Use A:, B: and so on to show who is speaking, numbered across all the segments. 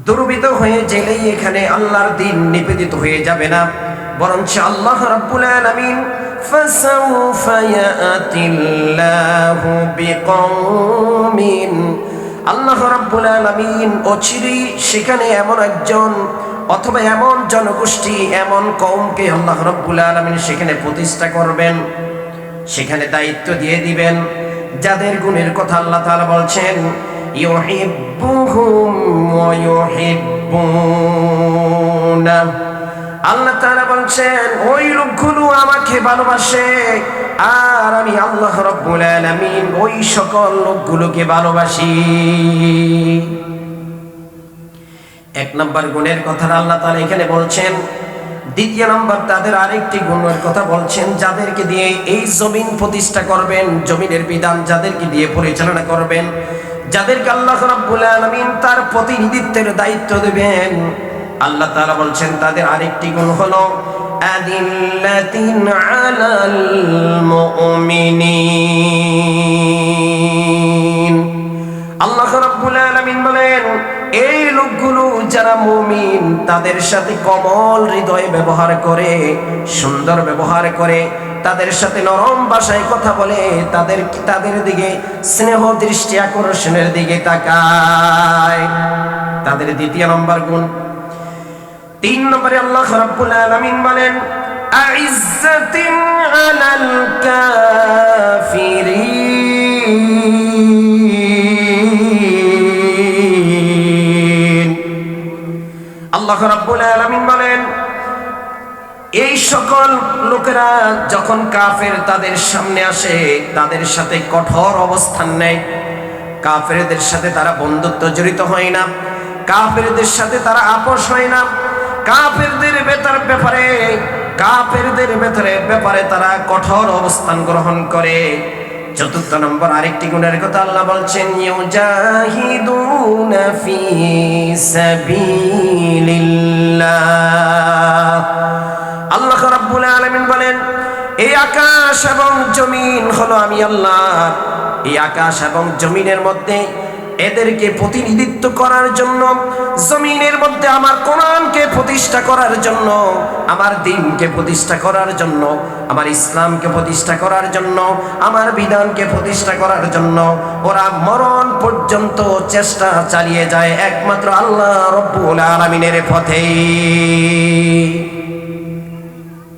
A: দুর্বিত হয়ে জেলেই এখানে আল্লাহর দিন নিবেদিত হয়ে যাবে না বরঞ্চ আল্লাহ রাব্বুল আলামিন فسوف يأتي الله بقوم আল্লাহ রাব্বুল আলামিন অচিরেই সেখানে এমন একজন অথবা এমন জনগোষ্ঠী এমন কওমকে আল্লাহ রাব্বুল আলামিন সেখানে প্রতিষ্ঠা করবেন সেখানে দায়িত্ব দিয়ে দিবেন যাদের গুণের কথা আল্লাহ তাআলা বলছেন ওয়া ইউহিব্বুনা। আল্লাহ তাআলা বলছেন, ওই লোকগুলো আমাকে ভালোবাসে, আর আমি আল্লাহ রাব্বুল আলামিন ওই সকল লোকগুলোকে ভালোবাসি। এক নম্বর গুণের কথা আল্লাহ তাআলা এখানে বলছেন, দ্বিতীয় নম্বর তাদের আরেকটি গুণের কথা বলছেন, যাদেরকে দিয়ে এই জমিন প্রতিষ্ঠা করবেন, জমিনের বিধান যাদেরকে দিয়ে পরিচালনা করবেন যাদেরকে আল্লাহ রাব্বুল আলামিন তার প্রতিনিধিত্বের দায়িত্ব দেবেন, আল্লাহ তাআলা বলছেন তাদের আরেকটি গুণ হলো, আদিল্লাতিন আলাল মুমিনিন। আল্লাহ রাব্বুল আলামিন বলেন, এই লোকগুলো যারা মুমিন, তাদের সাথে কমল হৃদয় ব্যবহার করে, সুন্দর ব্যবহার করে তাদের সাথে নরম ভাষায় কথা বলে, তাদের তাদের দিকে, স্নেহ দৃষ্টি আকর্ষণের দিকে তাকায়। তাদের দ্বিতীয় নম্বর গুণ। তিন নম্বরে আল্লাহ রাব্বুল আলামিন বলেন, আইজ্জাতিন আলাল কাফিরিন। আল্লাহ রাব্বুল আলামিন এই সকল লোকেরা যখন কাফের তাদের সামনে আসে, তাদের সাথে কঠোর অবস্থান নেয়। কাফেরদের সাথে তারা বন্ধুত্ব জড়িত হয় না। কাফেরদের সাথে তারা আপোষ হয় না। কাফেরদের বেতার ব্যাপারে, কাফেরদের ভেতরে ব্যাপারে তারা কঠোর অবস্থান গ্রহণ করে। চতুর্থ নম্বর আরেকটি গুণের কথা আল্লাহ বলছেন, ইউজাহিদুনা ফি সাবিলিল্লাহ। আল্লাহ রাব্বুল আলামিন বলেন, এই আকাশ এবং জমিন হলো আমি আল্লাহ। এই আকাশ এবং জমিনের মধ্যে এদেরকে প্রতিনিধিত্ব করার জন্য, জমিনের মধ্যে আমার কোরআনকে প্রতিষ্ঠা করার জন্য, আমার দিনকে প্রতিষ্ঠা করার জন্য, আমার ইসলামকে প্রতিষ্ঠা করার জন্য, আমার বিধানকে প্রতিষ্ঠা করার জন্য, ওরা মরণ পর্যন্ত চেষ্টা চালিয়ে যায় একমাত্র আল্লাহ রব্বুল আলামিনের পথে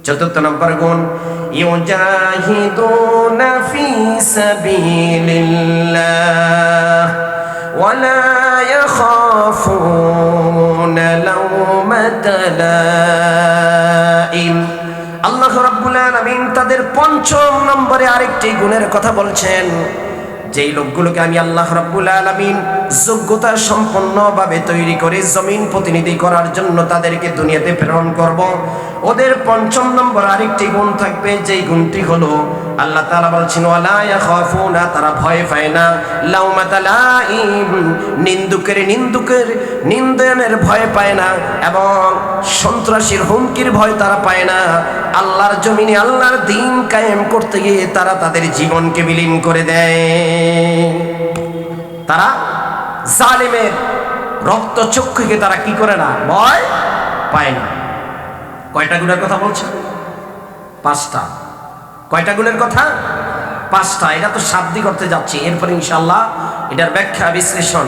A: চতুর্থ নম্বর গুণ, ইউজাহিদুনা ফি সাবিলিল্লাহ, ওয়ালা ইয়াখাফুনা লাওমাতা লাইম। আল্লাহ রাব্বুল আলামিন তাদের পঞ্চম নম্বরে আরেকটি গুণের কথা বলছেন। যেই লোকগুলোকে আমি আল্লাহ রাব্বুল আলামিন যোগ্যতা সম্পন্নভাবে তৈরি করে জমিন প্রতিনিধি করার জন্য তাদেরকে দুনিয়াতে প্রেরণ করব। ওদের পঞ্চম নম্বর আরেকটি গুণ থাকবে, যেই গুণটি হলো আল্লাহ তাআলা বলছেন, ওয়ালা ইয়াখাফুনা তারা ভয় পায় না। লাউমাতা লাইম নিন্দুকের নিন্দুকের নিন্দনের ভয় পায় না এবং সন্ত্রাসীর হুমকির ভয় তারা পায় না। আল্লাহর জমিনে আল্লাহর দিন কায়েম করতে গিয়ে তারা তাদের জীবনকে বিলীন করে দেয়। তারা জালিমের রক্ত চক্ষুকে তারা কি করে না? ভয় পায় না। কয়টা গুণের কথা বলছে? পাঁচটা। কয়টা গুণের কথা? পাঁচটা। এটা তো শাব্দি করতে যাচ্ছি। এরপরে ইনশাল্লাহ এটার ব্যাখ্যা বিশ্লেষণ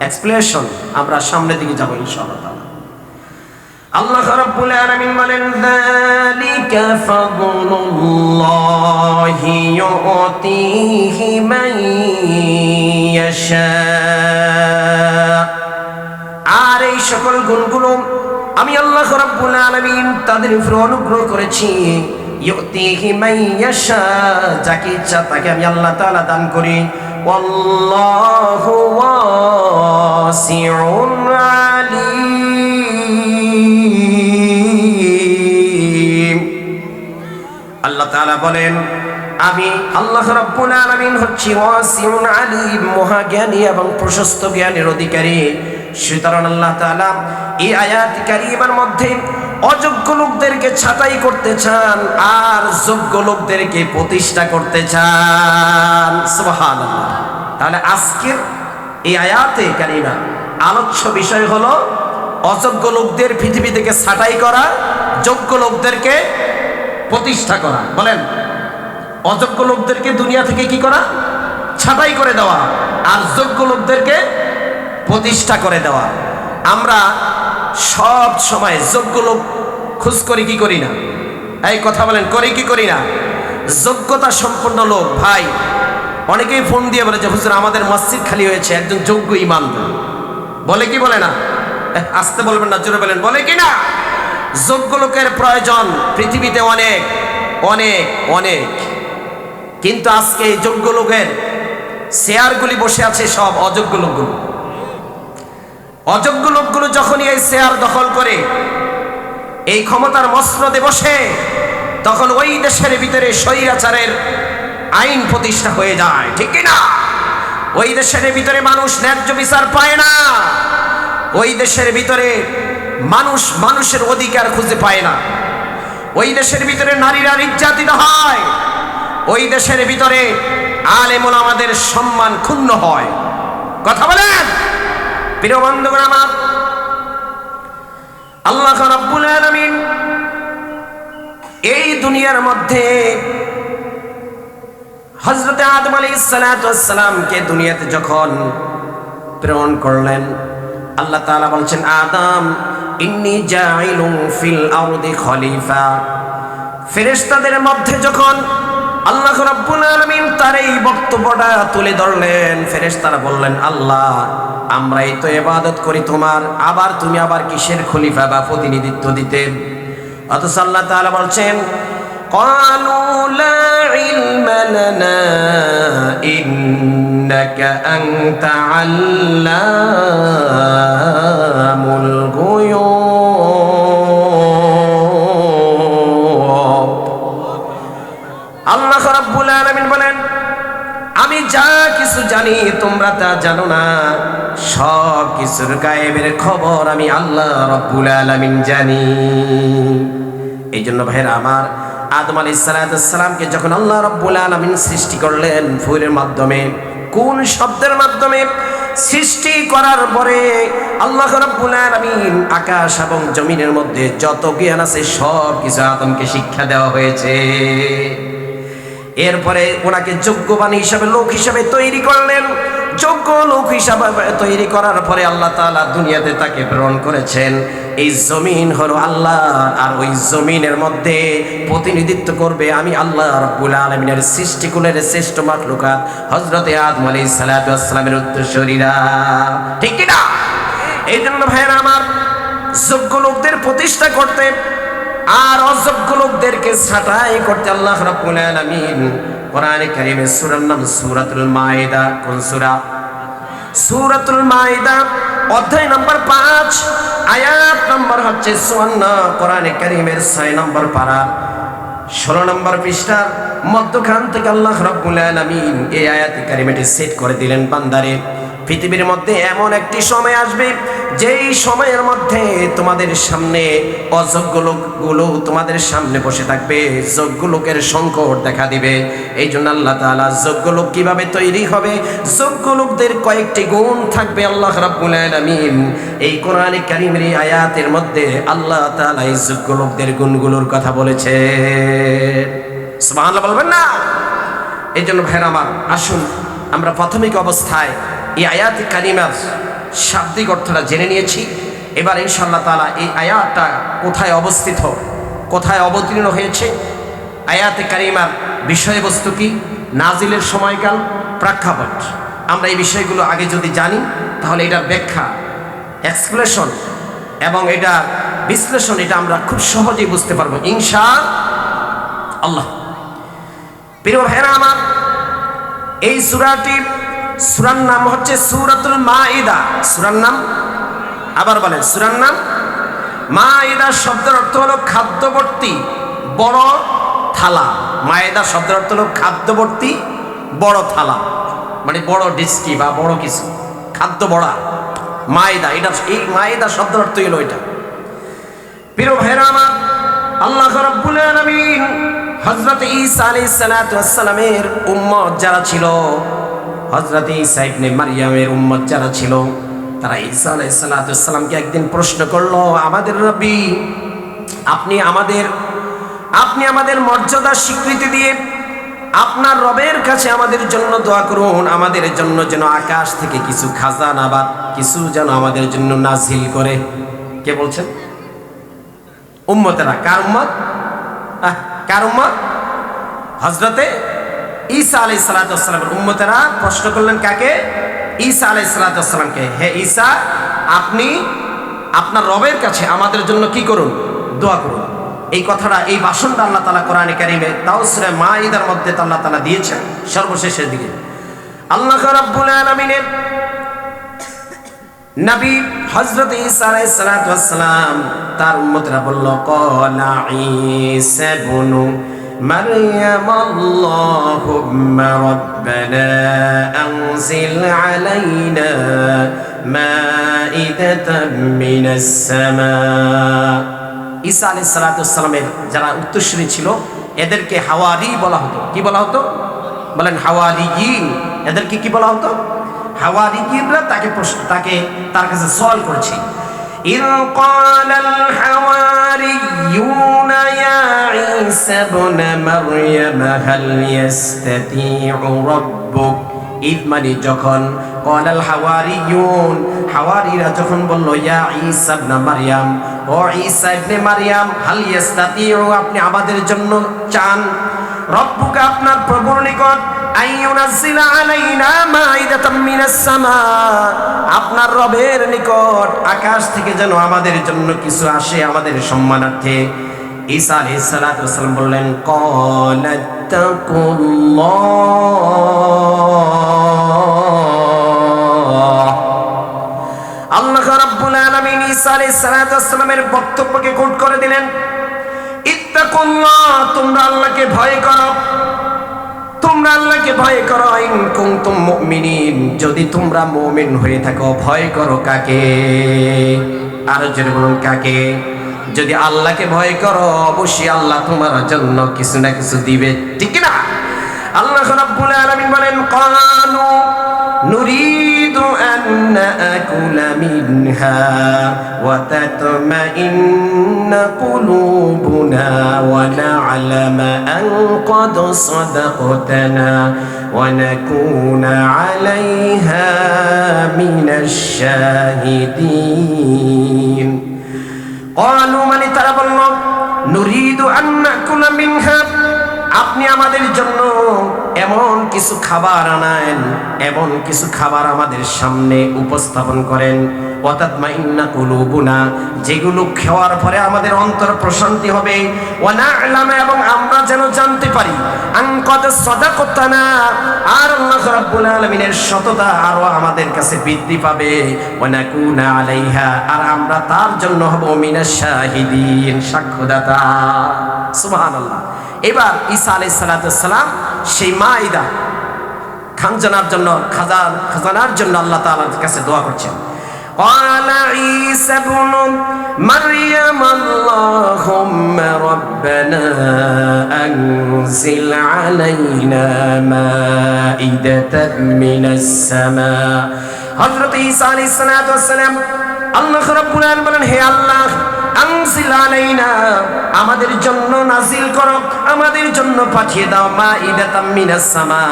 A: এক্সপ্লেনেশন আমরা সামনের দিকে যাব ইনশাআল্লাহ আল্লাহ রাব্বুল আলামিন বলেন, যালিকা ফাদলুল্লাহি ইউতিহি মান ইয়াশা। আর এই সকল গুণগুলো আমি আল্লাহ রাব্বুল আলামিন তাদের উপর অনুগ্রহ করেছি। ইউতিহি মান ইয়াশা, যাকে ইচ্ছা তাকে আমি আল্লাহ তাআলা দান করি। ওয়াল্লাহু ওয়াসিউন আলিম। তাআলা বলেন, আমি আল্লাহ রাব্বুল আলামিন হচ্ছি ওয়াসিউন আলিম, মহাজ্ঞানী এবং প্রশস্ত জ্ঞানের অধিকারী। সুতরাং আল্লাহ তাআলা এই আয়াত কারিমার মধ্যে অযোগ্য লোকদেরকে ছাঁটাই করতে চান আর যোগ্য লোকদেরকে প্রতিষ্ঠা করতে চান। সুবহানাল্লাহ। তাহলে আজকের এই আয়াতে কারিমা আলোচ্য বিষয় হলো, অযোগ্য লোকদের পৃথিবী থেকে ছাঁটাই করা, যোগ্য লোকদেরকে প্রতিষ্ঠা করা। বলেন, অযোগ্য লোকদেরকে দুনিয়া থেকে কি করা? ছাঁটাই করে দেওয়া আর যোগ্য লোকদেরকে প্রতিষ্ঠা করে দেওয়া। আমরা সব সময় যোগ্য লোক খোঁজ করি কি করি না? এই কথা বলেন, করি কি করি না? যোগ্যতা সম্পন্ন লোক, ভাই, অনেকেই ফোন দিয়ে বলে যে, হুজুর, আমাদের মসজিদ খালি হয়েছে, একজন যোগ্য ইমানদার বলে কি বলে না? আসতে বলবেন না, জোরে বলেন, বলে কি না? যোগ্য লোকের প্রয়োজন পৃথিবীতে অনেক অনেক অনেক। কিন্তু আজকে এই যোগ্য লোকের চেয়ারগুলি বসে আছে সব অযোগ্য লোকগুলো। অযোগ্য লোকগুলো যখনই এই চেয়ার দখল করে, এই ক্ষমতার মসনদে বসে, তখন ওই দেশের ভিতরে স্বৈরাচারের আইন প্রতিষ্ঠা হয়ে যায়, ঠিক না? ওই দেশের ভিতরে মানুষ ন্যায্য বিচার পায় না। ওই দেশের ভিতরে মানুষ মানুষের অধিকার খুঁজে পায় না। ওই দেশের ভিতরে নারীরা নির্যাতিত হয়। ওই দেশের ভিতরে আলেমুল আমাদের সম্মান ক্ষুণ্ণ হয়। কথা বলেন? প্রিয় বন্ধুগণ আমার, আল্লাহ রাব্বুল আলামিন এই দুনিয়ার মধ্যে হজরত আদম আলী সালামকে দুনিয়াতে যখন প্রেরণ করলেন, আল্লাহ তাআলা বলছেন, আদম ইন্নি জাইলুম ফিল আরদি খলিফা ফেরেশতাদের মধ্যে যখন আল্লাহ রাব্বুল আলামিন তার এই বক্তব্যটা তুলে ধরলেন ফেরেশতারা বললেন আল্লাহ আমরাই তো ইবাদত করি তোমার আবার তুমি আবার কিসের খলিফা বা প্রতিনিধিত্ব দিতে অথচ আল্লাহ তাআলা বলছেন قالوا لا علم لنا إنك أنت علام الغيوب যা কিছু জানি, তোমরা তা জানো না। সব কিছুর গায়েবের খবর আমি আল্লাহ রব্বুল আলামিন জানি। এই জন্য ভাইরা আমার আদম আলী সালাতামকে যখন আল্লাহ রব্বুল আলমিন সৃষ্টি করলেন ফুলের মাধ্যমে, কোন শব্দের মাধ্যমে সৃষ্টি করার পরে আল্লাহ রব্বুল আলমিন আকাশ এবং জমিনের মধ্যে যত জ্ঞান আছে, সব কিছু আদমকে শিক্ষা দেওয়া হয়েছে। এরপরে ওনাকে যোগ্যবান হিসাবে লোক হিসাবে তৈরি করলেন। যোগ্য লোক হিসাবে তৈরি করার পরে আল্লাহ তাআলা দুনিয়াতে তাকে প্রেরণ করেছেন। এই জমিন হলো আল্লাহ আর ওই জমিনের মধ্যে প্রতিনিধিত্ব করবে আমি আল্লাহ রব্বুল আলমিনের সৃষ্টিকুলের শ্রেষ্ঠ মাকলুকাত হজরতে আদম আলী সালাতামের উত্তরসরীরা। ঠিক কি না? এই জন্য ভাইয়েরা আমার যোগ্য লোকদের প্রতিষ্ঠা করতে আর অযোগ্য লোকদেরকে ছাঁটাই করতে আল্লাহ রাব্বুল আলামিন কোরআনে কারীমের সূরার নাম সূরাতুল মায়েদা। কোন সূরা? সূরাতুল মায়দা, অধ্যায় নম্বর 5 আয়াত নম্বর হচ্ছে 54 কোরআনে কারীমের 6 নম্বর পারা। 16 নম্বর পৃষ্ঠার মধ্যখান থেকে আল্লাহ রাব্বুল আলামিন এই আয়াতে কারিমেটি সেট করে দিলেন বান্দারে। পৃথিবীর মধ্যে এমন একটি সময় আসবে, যেই সময়ের মধ্যে তোমাদের সামনে অযোগ্য লোকগুলো তোমাদের সামনে বসে থাকবে, যোগ্য লোকের সংকট দেখা দিবে। এই জন্য আল্লাহ তাআলা যোগ্য লোক কীভাবে তৈরি হবে? যোগ্য লোকদের কয়েকটি গুণ থাকবে আল্লাহ রাব্বুল আলামিন। এই কোরআনে কারিমের আয়াতের মধ্যে আল্লাহ তাআলা এই যোগ্য লোকদের গুণগুলোর কথা বলেছে সুবহানাল্লাহ বলবেন না? এই জন্য ভাইরা আমার, আসুন, আমরা প্রাথমিক অবস্থায় এই আয়াত কালিমার শাব্দিক অর্থটা জেনে নিয়েছি। এবার ইনশাল্লাহ তালা এই আয়াতটা কোথায় অবস্থিত, কোথায় অবতীর্ণ হয়েছে, আয়াতে কারিমার বিষয়বস্তু কি, নাজিলের সময়কাল, প্রেক্ষাপট। আমরা এই বিষয়গুলো আগে যদি জানি, তাহলে এটার ব্যাখ্যা, এক্সপ্লেশন এবং এটা বিশ্লেষণ এটা আমরা খুব সহজেই বুঝতে পারব। ইনশা আল্লাহ। প্রিয় ভাইরা আমার, এই সুরাটি, সুরার নাম হচ্ছে সুরাতুল মাইদা সুরার নাম? আবার বলেন, সুরার নাম? মাইদা শব্দের অর্থ হলো খাদ্যবর্তী, বড় থালা। মায়েদা শব্দের অর্থ হলো খাদ্যবর্তী, বড় থালা। মানে বড় ডিস্কি বা বড় কিছু। খাদ্য বড়া। মায়েদা এটা এই মায়েদা শব্দের অর্থ হলো এটা। প্রিয় ভাইরা আমার, আল্লাহ রাব্বুল আলামিন হযরত ঈসা আলাইহিস সালাতু ওয়াস সালামের উম্মত যারা ছিল হযরত ঈসা ইবনে মারইয়ামের উম্মত যারা ছিল তারা ঈসা আলাইসালামকে একদিন প্রশ্ন করল আমাদের রবি আপনি আমাদের আপনি আমাদের মর্যাদা স্বীকৃতি দিয়ে আপনার রবের কাছে আমাদের জন্য দোয়া করুন আমাদের জন্য যেন আকাশ থেকে কিছু খাজানা বা কিছু যেন আমাদের জন্য নাজিল করে। কে বলছেন? উম্মতেরা কার উম্মত? আহ, কার উম্মত? হজরতে ঈসা আলাই সালাতামের উম্মতেরা প্রশ্ন করলেন কাকে? ঈসা আলাই সালাতামকে হে ঈসা, আপনি আপনার রবের কাছে আমাদের জন্য কি করুন? দোয়া করুন। এই কথাটা, এই বাসনটা আল্লাহ তালা কোরআনে কারিমে তাও সুরে মা ঈদার মধ্যে আল্লাহ তালা দিয়েছেন সর্বশেষের দিকে। আল্লাহ রাব্বুল আলামিনের নবী হযরত ঈসা আলাইহিস সালাতু ওয়াস সালাম তার উম্মতরা বলল ক্বালা ঈসা ইবনু مريم اللهم ربنا أنزل علينا مائدة من السماء ঈসা আলাইহিস সালাতু ওয়াস সালামের যারা উত্তরসূরি ছিল এদেরকে হাওয়ারি বলা হতো কি বলা হতো বলেন হাওয়ারিয়িন এদেরকে কি বলা হতো হাওয়ারিয়িনরা তাকে প্রশ্ন তাকে তার কাছে সওয়াল করছে إذ قال الحواريون يا عيسى ابن مريم هل يستطيع ربك ঈদ মানে যখন قال الحواريون হাওয়ারিরা যখন বলল ইয়া ঈসা ইবনে মারইয়াম ও ঈসা ইবনে মারইয়াম হাল ইয়াস্তাতিউ আপনি আমাদের জন্য চান রব্বুকা আপনার প্রভুর নিকট আপনার রবের নিকট আকাশ থেকে যেন আমাদের জন্য কিছু আসে আমাদের সম্মানার্থে। ঈসা ওয়াস সালাম বললেন আল্লাহ রাব্বুল আলামিন ঈসা ওয়াস সালামের বক্তব্যকে কোট করে দিলেন। তোমরা আল্লাহকে ভয় করো। তোমরা আল্লাহকে ভয় করো। ইন কুনতুম যদি তোমরা মুমিন হয়ে থাকো, ভয় করো কাকে? আর জোরে বলুন, কাকে? যদি আল্লাহকে ভয় করো, অবশ্যই আল্লাহ তোমার জন্য কিছু না কিছু দিবে। ঠিক না? আল্লাহ রাব্বুল আলামিন বলেন ক্বালু نأكل منها وتطمئن قلوبنا ونعلم أن قد صدقتنا ونكون عليها من الشاهدين قالوا من ترى الله نريد أن نأكل منها আপনি আমাদের জন্য এমন কিছু খাবার আনায়েন এমন কিছু খাবার আমাদের সামনে উপস্থাপন করেন। অতাত্মা ইন্না কুলুবুনা, যেগুলো খাওয়ার পরে আমাদের অন্তর প্রশান্তি হবে। ওয়ানা আলামা এবং আমরা যেন জানতে পারি আন কত সদাকতানা, আর আল্লাহ রাব্বুল আলামিনের সততা আরও আমাদের কাছে বৃদ্ধি পাবে। ওয়ানা কুনা আলাইহা, আর আমরা তার জন্য হব মিনাশ শাহিদিন, সাক্ষ্যদাতা। সুবহানাল্লাহ। এবার ঈসা আলাইহিস সালাম সেই মাইদা খানজানার জন্য খাজান খাজানার জন্য আল্লাহ তাআলার কাছে দোয়া করছেন قال عيسى ابن مريم اللهم ربنا أنزل علينا مائدة من السماء হযরত ঈসা আলাইহিস সালাতু ওয়াস সালাম আল্লাহ রাব্বুল আলামিন বলেন হে আল্লাহ আমাদের জন্য নাজিল করো, আমাদের জন্য পাঠিয়ে দাও মা ইদাতাম সামা।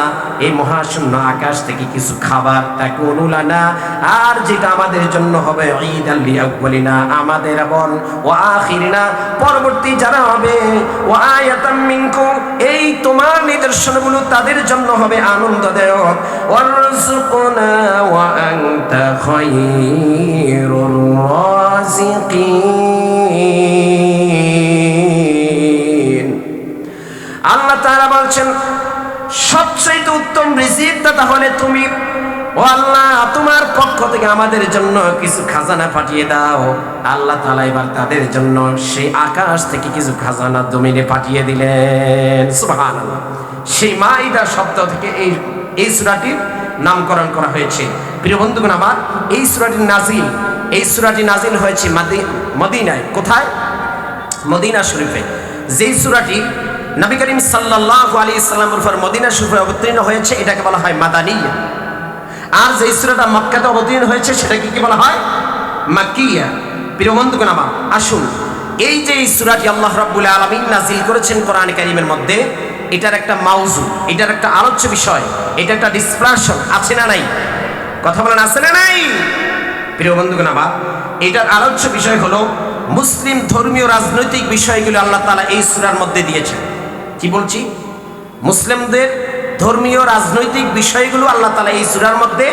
A: এই মহাশূন্য আকাশ থেকে কিছু খাবার তাকুনুলানা আর যেটা আমাদের জন্য হবে ঈদ আল্লি না আমাদের বল ও আখিরিনা, পরবর্তী যারা হবে ও আয়াতাম মিনকুম এই তোমার নিদর্শনগুলো তাদের জন্য হবে আনন্দদায়ক। আল্লাহ তারা বলছেন সবচেয়ে উত্তম রিজিক তাহলে তুমি ও আল্লাহ, তোমার পক্ষ থেকে আমাদের জন্য কিছু খাজানা পাঠিয়ে দাও। আল্লাহ তাআলা এবার তাদের জন্য সেই আকাশ থেকে কিছু খাজানা জমিনে পাঠিয়ে দিলেন। সুবহানাল্লাহ। সেই মাইদা শব্দ থেকে এই এই সূরাটির নামকরণ করা হয়েছে। প্রিয় বন্ধুগণ আমার, এই সূরাটির নাজিল, এই সুরাটি নাজিল হয়েছে মাদি- মদিনায়। কোথায়? মদিনা শরীফে। যেই সূরাটি নবী করিম সাল্লাল্লাহু আলাইহি সাল্লামের উপর মদিনা শরীফে অবতীর্ণ হয়েছে, এটাকে বলা হয় মাদানিয়া। আর যে সুরাটা মক্কাতে অবতীর্ণ হয়েছে, সেটাকে কি বলা হয়? মাক্কিয়া। প্রিয় বন্ধুগণ আমার, আসুন। এই যে এই সুরাটি আল্লাহ রাব্বুল আলামিন নাজিল করেছেন কোরআন কারীমের মধ্যে, এটার একটা মাউজু এটার একটা আলোচ্য বিষয় এটা একটা ডিসপ্লাশন আছে না নাই? কথা বলেন, আছে না নাই? প্রিয় বন্ধুগণ আমার, এটার আলোচ্য বিষয় হলো মুসলিম ধর্মীয় রাজনৈতিক বিষয়গুলো আল্লাহ তাআলা এই সূরার মধ্যে দিয়েছেন। কি বলছি? মুসলিমদের ধর্মীয় রাজনৈতিক বিষয়গুলো আল্লাহ তালা এই সুরার মধ্যে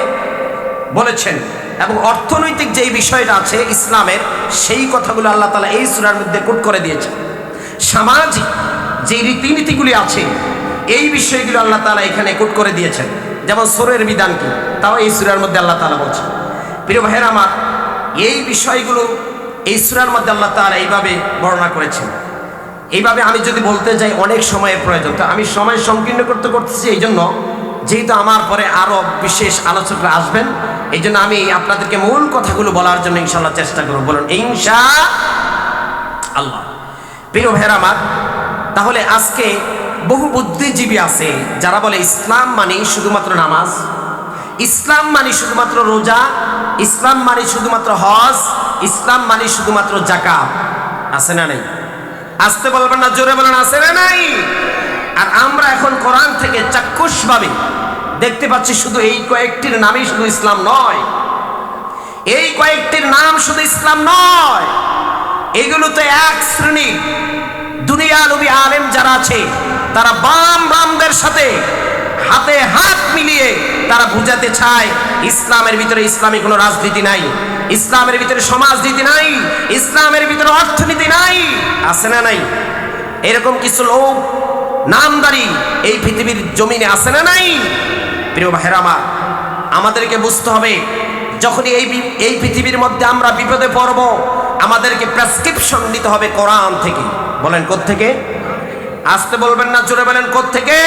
A: বলেছেন এবং অর্থনৈতিক যেই বিষয়টা আছে ইসলামের, সেই কথাগুলো আল্লাহ তালা এই সুরার মধ্যে কোট করে দিয়েছেন। সামাজিক যে রীতিনীতিগুলি আছে, এই বিষয়গুলো আল্লাহ তালা এখানে কোট করে দিয়েছেন। যেমন সোরের বিধান কি, তাও এই সুরার মধ্যে আল্লাহ তালা বলছেন। প্রিয় ভাইয়ের আমার, এই বিষয়গুলো এই সূরার মধ্যে আল্লাহ তাআলা এইভাবে বর্ণনা করেছেন। এইভাবে আমি যদি বলতে যাই, অনেক সময়ের প্রয়োজন। তো আমি সময় সংকীর্ণ করতে করতেছি এই জন্য যেহেতু আমার পরে আরও বিশেষ আলোচকরা আসবেন এই জন্য আমি আপনাদেরকে মূল কথাগুলো বলার জন্য ইনশাল্লাহ চেষ্টা করব। বলুন, ইনশা আল্লাহ। প্রিয় ভাইয়ের আমার, তাহলে আজকে বহু বুদ্ধিজীবী আছে, যারা বলে ইসলাম মানে শুধুমাত্র নামাজ, ইসলাম মানে শুধুমাত্র রোজা, ইসলাম মানে শুধুমাত্র হজ, ইসলাম মানে শুধুমাত্র জাকাত। আছে না নেই? আসতে বলবেন না, জোরে বলেন না নাই? আর আমরা এখন কোরআন থেকে চাক্ষুষভাবে দেখতে পাচ্ছি শুধু এই কয়েকটির নামই শুধু ইসলাম নয়। এই কয়েকটির নাম শুধু ইসলাম নয়। এগুলো তো এক শ্রেণি দুনিয়া নবী আলেম যারা আছে, তারা বাম বামদের সাথে হাতে হাত মিলিয়ে তারা বুঝাতে চায়, ইসলামের ভিতরে ইসলামী কোনো রাজনীতি নাই, ইসলামের ভিতরে সমাজনীতি নাই, ইসলামের ভিতরে অর্থনীতি নাই, আছে না নাই? এরকম কিছু লোক, নামদারি এই পৃথিবীর জমিনে আছে না নাই? প্রিয় ভাইরা আমার, আমাদেরকে বুঝতে হবে, যখনই এই এই পৃথিবীর মধ্যে আমরা বিপদে পড়ব, আমাদেরকে প্রেসক্রিপশন নিতে হবে কোরআন থেকে। বলেন থেকে আসতে বলবেন না, জোরে বলেন থেকে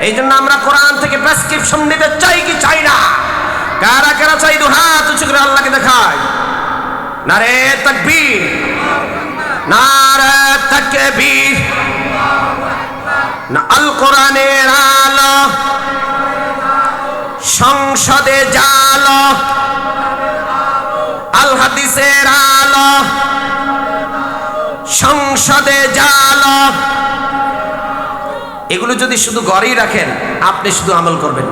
A: এই জন্য আমরা কোরআন থেকে প্রেসক্রিপশন নিতে চাই কি চাই না? কারা কারা চাই? দু হাত উঁচু করে আল্লাহকে দেখায় নারে তাকবীর। নারে তাকবীর। না, আল কোরআনের আলো। সংসদে জালো। যদি শুধু ঘরেই রাখেন, আপনি শুধু আমল করবেন।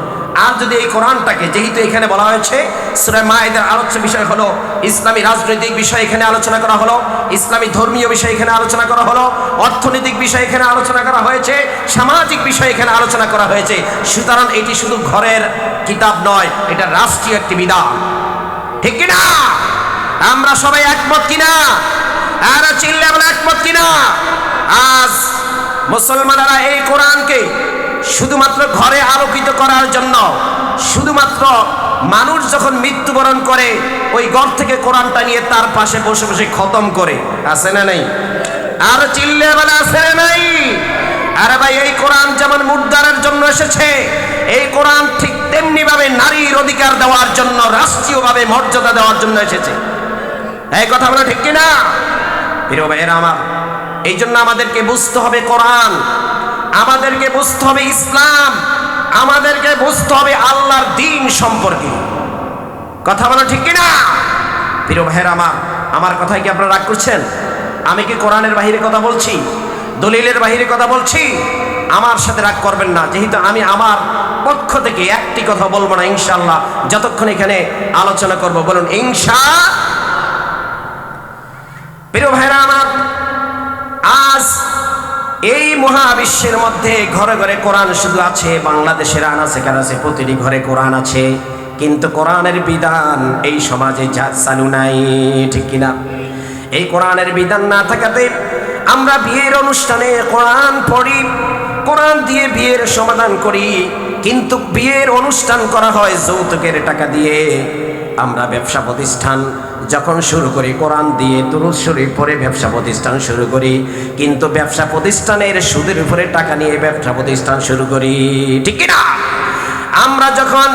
A: আর যদি এই কোরআনটাকে, যেহেতু এখানে বলা হয়েছে সুরায় মায়েদের আলোচ্য বিষয় হলো, ইসলামী রাজনৈতিক বিষয় এখানে আলোচনা করা হলো, ইসলামী ধর্মীয় বিষয় এখানে আলোচনা করা হলো, অর্থনৈতিক বিষয় এখানে আলোচনা করা হয়েছে, সামাজিক বিষয় এখানে আলোচনা করা হয়েছে। সুতরাং এটি শুধু ঘরের কিতাব নয়, এটা রাষ্ট্রীয় একটি বিধান। ঠিক কিনা? আমরা সবাই একমত কিনা? আর চিল্লে একমত কিনা? আজ মুসলমানেরা এই কোরআনকে শুধুমাত্র ঘরে আলোকিত করার জন্য, শুধুমাত্র মানুষ যখন মৃত্যুবরণ করে, ওই ঘর থেকে কোরআনটা নিয়ে তার পাশে বসে বসে খতম করে। আছে না নাই? আর চিল্লে বলে আছে না নাই? আরে ভাই, এই কোরআন যেমন মুদ্রার জন্য এসেছে, এই কোরআন ঠিক তেমনি ভাবে নারীর অধিকার দেওয়ার জন্য, রাষ্ট্রীয়ভাবে মর্যাদা দেওয়ার জন্য এসেছে। এই কথা বলে ঠিক কিনা? প্রিয় ভাইয়েরা আমার এই জন্য আমাদেরকে বুঝতে হবে কোরআন, আমাদেরকে বুঝতে হবে ইসলাম, আমাদেরকে বুঝতে হবে আল্লাহর দিন সম্পর্কে। কথা বলো ঠিক কিনা? প্রিয় ভাইয়েরা আমার আমার কথায় কি আপনারা রাগ করছেন? আমি কি কোরআনের বাহিরে কথা বলছি? দলিলের বাহিরে কথা বলছি? আমার সাথে রাগ করবেন না, যেহেতু আমি আমার পক্ষ থেকে একটি কথা বলব না ইনশাল্লাহ যতক্ষণ এখানে আলোচনা করব, বলুন, ইনশা প্রিয় ভাইরা আমার এই মহাবিশ্বের মধ্যে ঘরে ঘরে কোরআন শুধু আছে, বাংলাদেশের আনাচে কানাচে প্রতিটি ঘরে কোরআন আছে। কিন্তু কোরআনের বিধান এই সমাজে যা চালু নাই, ঠিক কিনা এই কোরআনের বিধান না থাকাতে আমরা বিয়ের অনুষ্ঠানে কোরআন পড়ি, কোরআন দিয়ে বিয়ের সমাধান করি, কিন্তু বিয়ের অনুষ্ঠান করা হয় যৌতুকের টাকা দিয়ে। আমরা ব্যবসা প্রতিষ্ঠান যখন শুরু করি কোরআন দিয়ে তুরুদ শরীফ পরে ব্যবসা প্রতিষ্ঠান শুরু করি, কিন্তু ব্যবসা প্রতিষ্ঠানের সুদের উপরে টাকা নিয়ে ব্যবসা প্রতিষ্ঠান শুরু করি, ঠিক না? আমরা যখন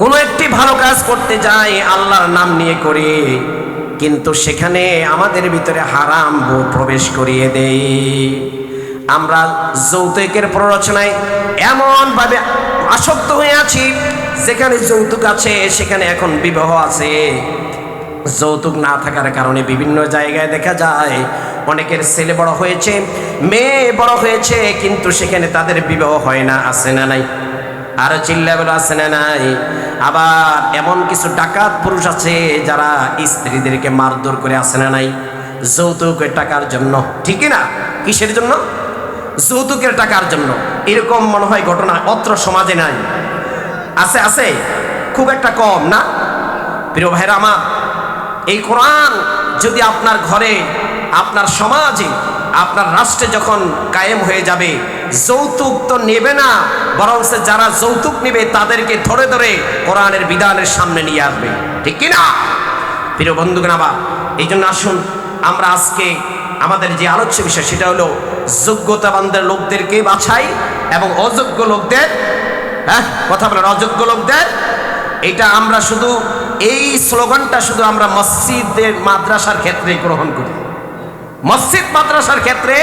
A: কোনো একটি ভালো কাজ করতে যাই, আল্লাহর নাম নিয়ে করি, কিন্তু সেখানে আমাদের ভিতরে হারাম প্রবেশ করিয়ে দেই। আমরা যৌতুকের প্ররোচনায় এমনভাবে আসক্ত হয়ে আছি, যেখানে যৌতুক আছে, সেখানে এখন বিবাহ আছে। যৌতুক না থাকার কারণে বিভিন্ন জায়গায় দেখা যায়, অনেকের ছেলে বড় হয়েছে, মেয়ে বড় হয়েছে, কিন্তু সেখানে তাদের বিবাহ হয় না, আছে না নাই? আরও চিল্লা বলে আছে না নাই? আবার এমন কিছু ডাকাত পুরুষ আছে, যারা স্ত্রীদেরকে মারধর করে, আছে না নাই? যৌতুকের টাকার জন্য ঠিকই না? কিসের জন্য? যৌতুকের টাকার জন্য। এরকম মনে হয় ঘটনা অত্র সমাজে নাই। আছে আছে? খুব একটা কম, না? প্রিয় ভাইরা আমার, এই কোরআন যদি আপনার ঘরে, আপনার সমাজে, আপনার রাষ্ট্রে যখন কায়েম হয়ে যাবে, যৌতুক তো নেবে না বরং যারা যৌতুক নেবে তাদেরকে ধরে ধরে কোরআনের বিধানের সামনে নিয়ে আসবে। ঠিক কি না প্রিয় বন্ধুগণ আবার এই জন্য আসুন, আমরা আজকে আমাদের যে আলোচ্য বিষয় সেটা হলো যোগ্যতাবানদের লোকদেরকে বাছাই এবং অযোগ্য লোকদের হ্যাঁ কথা বলেন, অযোগ্য লোকদের। এটা আমরা শুধু, এই স্লোগানটা শুধু আমরা মসজিদের, মাদ্রাসার ক্ষেত্রে গ্রহণ করি। মসজিদ, মাদ্রাসার ক্ষেত্রে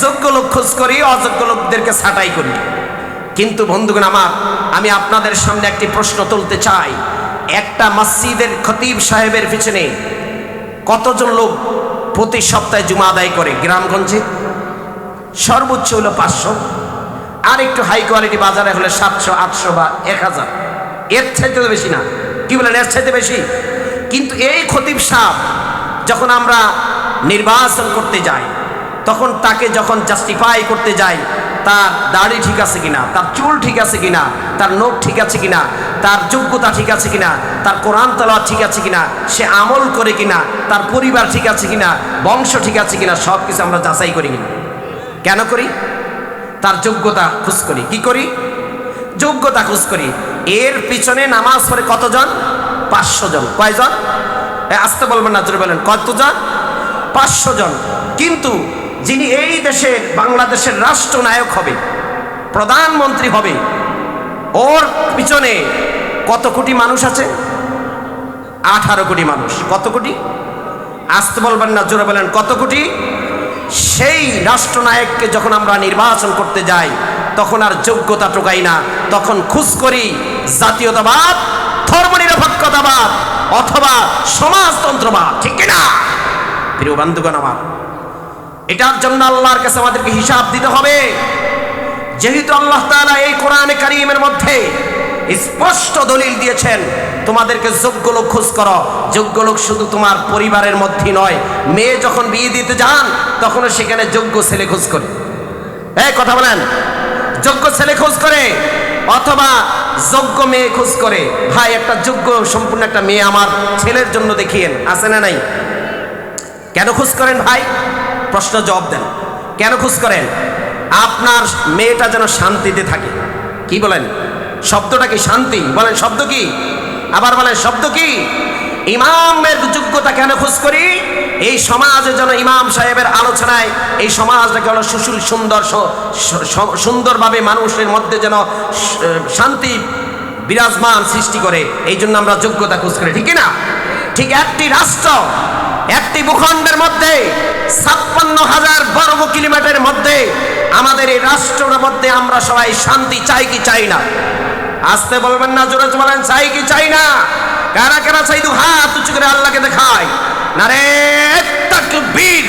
A: যোগ্য লোক খোঁজ করি, অযোগ্য লোকদেরকে ছাঁটাই করি। কিন্তু বন্ধুগণ আমার, আমি আপনাদের সামনে একটি প্রশ্ন তুলতে চাই। একটা মসজিদের খতিব সাহেবের পিছনে কতজন লোক প্রতি সপ্তাহে জুমা আদায় করে গ্রামগঞ্জে। সর্বোচ্চ হলো পাঁচশো। আর একটু হাই কোয়ালিটি বাজারে হলে সাতশো, আটশো বা এক হাজার। এর চাইতে তো বেশি না। কি বলেন, এর চাইতে বেশি? কিন্তু এই খতিব সাহ যখন আমরা নির্বাচন করতে যাই, তখন তাকে যখন জাস্টিফাই করতে যাই তার দাড়ি ঠিক আছে কিনা, তার চুল ঠিক আছে কিনা, তার নোখ ঠিক আছে কিনা, তার যোগ্যতা ঠিক আছে কিনা, তার কোরআন তলা ঠিক আছে কিনা, সে আমল করে কিনা, তার পরিবার ঠিক আছে কিনা, বংশ ঠিক আছে কিনা সব কিছু আমরা যাচাই করি। কিনা কেন করি? তার যোগ্যতা খুঁজ করি। কি করি? যোগ্যতা খুঁজ করি। এর পিছনে নামাজ পড়ে কতজন? পাঁচশো জন। কয়জন? আসতে বলবেন না বলেন। কতজন? পাঁচশো জন। কিন্তু যিনি এই দেশের, বাংলাদেশের রাষ্ট্রনায়ক হবে, প্রধানমন্ত্রী হবে, ওর পিছনে কত কোটি মানুষ আছে? আঠারো কোটি মানুষ। কত কোটি? আসতে বলবেন না, জোরে বলেন, কত কোটি? সেই রাষ্ট্রনায়ককে যখন আমরা নির্বাচন করতে যাই, তখন আর যোগ্যতা টোকাই না। তখন খুশ করি, জাতীয়তাবাদ, ধর্মনিরপেক্ষতাবাদ, অথবা সমাজতন্ত্রবাদ, ঠিক না প্রিয় বান্ধবগণ আমার এটার জন্য আল্লাহর কাছে আমাদেরকে হিসাব দিতে হবে। যেহেতু আল্লাহ তাআলা এই কোরআনে কারিমের মধ্যে স্পষ্ট দলিল দিয়েছেন, তোমাদেরকে যোগ্য লোক খোঁজ করো। যোগ্য লোক শুধু তোমার পরিবারের মধ্যে নয়, মেয়ে যখন বিয়ে দিতে যান, তখনও সেখানে যোগ্য ছেলে খোঁজ করে। এই কথা বলেন। যোগ্য ছেলে খোঁজ করে, অথবা যোগ্য মেয়ে খোঁজ করে। ভাই, একটা যোগ্য সম্পূর্ণ একটা মেয়ে আমার ছেলের জন্য দেখিয়েন, আছে না নাই? কেন খোঁজ করেন ভাই? প্রশ্ন জবাব দেন। কেন খোঁজ করেন? আপনার মেয়েটা যেন শান্তিতে থাকে। কি বলেন? শব্দটা কি শান্তি? বলেন, শব্দ কি? আবার বলেন, শব্দ কি? ইমামের যোগ্যতা কেন খোঁজ করি? এই সমাজে যেন ইমাম সাহেবের আলোচনায় এই সমাজটাকে হলো সুশীল, সুন্দর সুন্দরভাবে মানুষের মধ্যে যেন শান্তি বিরাজমান সৃষ্টি করে, এই জন্য আমরা যোগ্যতা খোঁজ করি, ঠিক না? ঠিক একটি রাষ্ট্র একটি ভূখণ্ডের মধ্যে ছাপ্পান্ন হাজার বর্গ কিলোমিটারের মধ্যে, আমাদের এই রাষ্ট্রের মধ্যে আমরা সবাই শান্তি চাই কি চাই না? আসতে বলবেন না জোরে বলেন চাই কি চাই না? কারা কারা চাই দু হাত উঁচু করে আল্লাহকে দেখায়? না রে তাকবীর।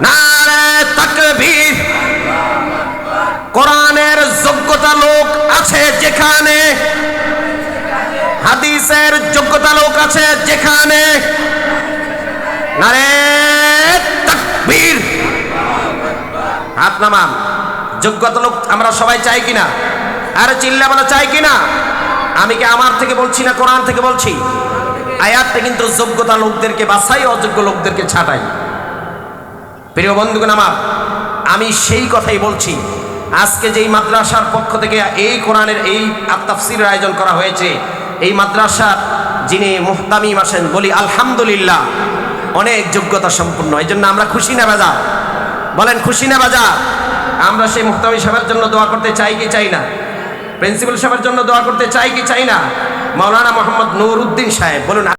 A: না রে তাকবীর। কোরআনের যোগ্যতা লোক আছে যেখানে, হাদিসের যোগ্যতা লোক আছে যেখানে নারে তাকবীর। হাত নামান। যোগ্যতা লোক আমরা সবাই চাই কিনা? আরে চিল্লা বলা চাই কিনা? আমি কি আমার থেকে বলছি না কোরআন থেকে বলছি? আয়াতটা কিন্তু যোগ্যতা লোকদেরকে বাছাই, অযোগ্য লোকদেরকে ছাটাই। প্রিয় বন্ধুগণ আমার, আমি সেই কথাই বলছি। আজকে যেই মাদ্রাসার পক্ষ থেকে এই কোরআনের এই তাফসির আয়োজন করা হয়েছে, এই মাদ্রাসার যিনি মুহতামিম আসেন বলি আলহামদুলিল্লাহ অনেক যোগ্যতা সম্পূর্ণ এই জন্য আমরা খুশি না বাজা বলেন, খুশি না বাজা আমরা সেই মুক্তি সাহেবের জন্য দোয়া করতে চাই কি চাই না? প্রিন্সিপাল সাহেবের জন্য দোয়া করতে চাই কি চাই না? মাওলানা মোহাম্মদ নুর উদ্দিন সাহেব, বলুন